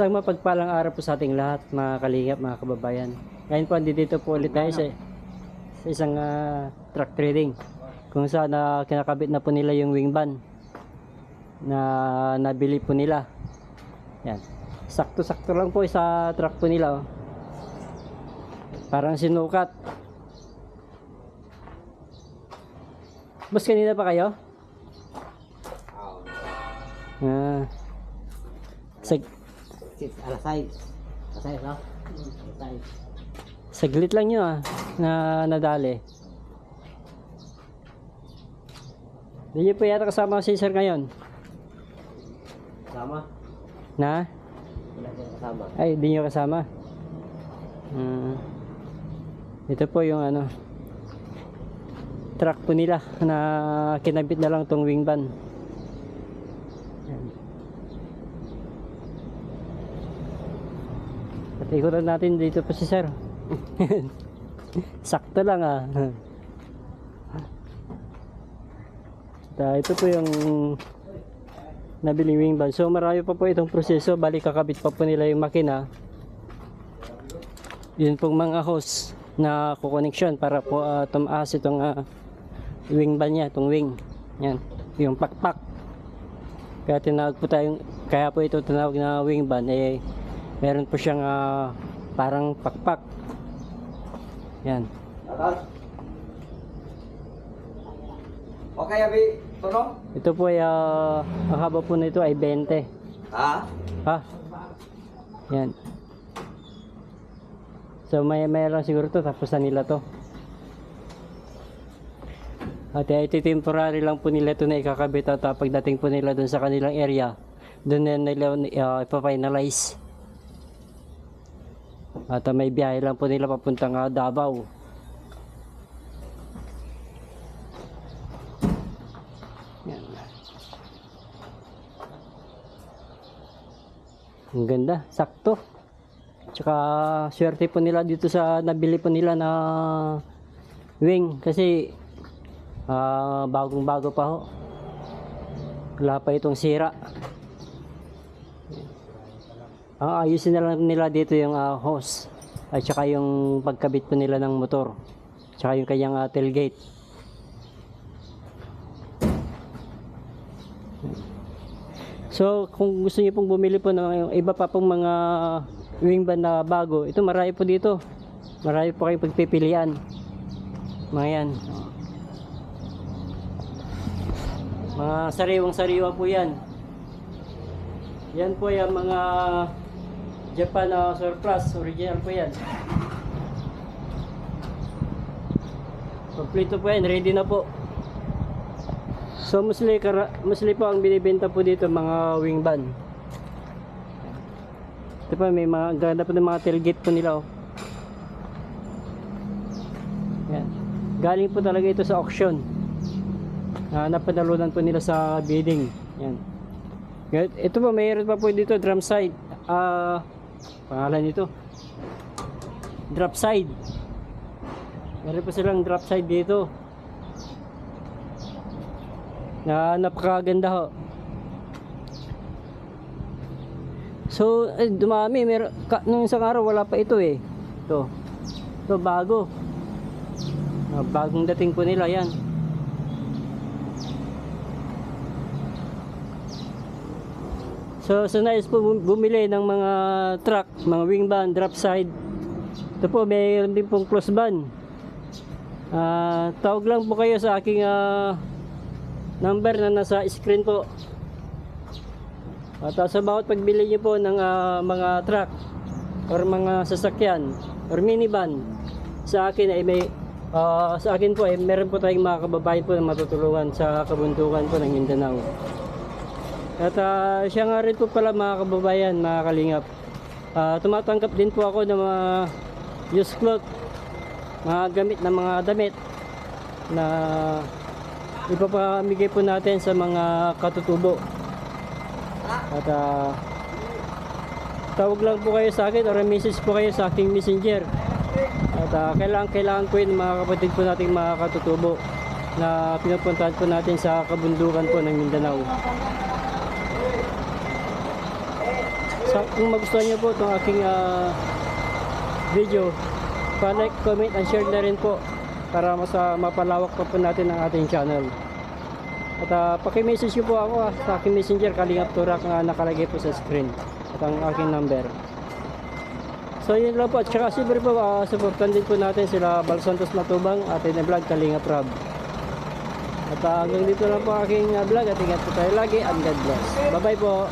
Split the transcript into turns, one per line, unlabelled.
Isang mapagpalang araw po sa ating lahat, mga kalingap, mga kababayan. Ngayon po, andito po ulit tayo sa, sa isang uh, truck trading. Kung saan uh, kinakabit na po nila yung wing ban na nabili po nila. Yan. Sakto-sakto lang po sa truck po nila. Oh. Parang sinukat. Boss, kanina pa kayo? Ah. Sig-
6, alas 6. Alas 6, no? Alas 6.
Saglit lang yun ah, na nadali. Hindi po yata kasama si sir ngayon.
Kasama?
Na?
Wala kasama.
Ay, hindi nyo kasama. Hmm. Ito po yung ano, truck po nila na kinabit na lang tong wing van. Ayan. At ikutan natin dito po si sir. Sakto lang ah. Ah, ito po yung nabiling wing van. So marami pa po itong proseso. Balik kakabit pa po nila yung makina. Yun pong mga hose na kukoneksyon para po ah, tumaas itong ah, wing van niya, itong wing. Yan, yung pakpak. Kaya tinawag po tayong, kaya po ito tinawag na wing van eh meron po siyang ah, parang pakpak. Yan.
Okay, Abi. Tuno?
Ito po ay ah, ang haba po nito ay 20.
Ha?
Ha? Yan. So may may lang siguro to tapos na nila to. At uh, ito temporary lang po nila ito na ikakabit at uh, pagdating po nila dun sa kanilang area, dun na nila uh, ipafinalize. At uh, may biyahe lang po nila papuntang uh, Davao. Yan. Ang ganda, sakto. Tsaka swerte po nila dito sa nabili po nila na wing kasi ah, bagong bago pa ho. Wala pa itong sira. Ang ayusin na lang nila dito yung ah, hose at tsaka yung pagkabit po nila ng motor. Tsaka yung kanyang ah, tailgate. So, kung gusto niyo pong bumili po ng iba pa pong mga wing van na bago, ito marami po dito. Marami po kayong pagpipilian. Mga yan. Mga sariwang sariwa po yan. Yan po yung mga Japan na surplus. Original po yan. Kompleto po yan. Ready na po. So mostly, mostly po ang binibenta po dito mga wing van. Ito pa may mga ganda po ng mga tailgate po nila oh. Yan. Galing po talaga ito sa auction. Na napanalunan po nila sa bidding. Yan. Ito po mayroon pa po dito drum side. Ah, pangalan nito. Drop side. Meron po silang drop side dito na napakaganda ho. So, eh, dumami. Mer ka, nung isang araw, wala pa ito eh. Ito. Ito, bago. Ah, bagong dating po nila, yan. So, so nais po bum- bumili ng mga truck, mga wing van, drop side. Ito po, mayroon din pong close van. Ah, tawag lang po kayo sa aking ah, number na nasa screen po. At uh, sa bawat pagbili niyo po ng ah, mga truck or mga sasakyan or minivan sa akin ay may ah, sa akin po ay meron po tayong mga kababayan po na matutulungan sa kabundukan po ng Mindanao. At ah, siya nga rin po pala mga kababayan, mga kalingap. Ah, tumatanggap din po ako ng mga used cloth, mga gamit na mga damit na ipapamigay po natin sa mga katutubo. At ah, tawag lang po kayo sa akin or message po kayo sa aking messenger. At ah, kailangan, kailangan ko yun mga kapatid po nating mga katutubo na pinupuntahan po natin sa kabundukan po ng Mindanao. Sa, kung magustuhan niyo po itong aking ah, video, pa-like, comment, and share na rin po para mas ah, mapalawak pa po natin ang ating channel. At uh, paki-message niyo po ako ah, sa aking messenger, Kalingap Turak na nakalagay po sa screen. At ang aking number. So yun lang po. At saka siyempre po, uh, supportan din po natin sila Bal Santos Matubang, atin na vlog, Kalingap Rob. At ah, hanggang dito lang po aking ah, vlog at ingat po tayo lagi and God bless. Bye bye po.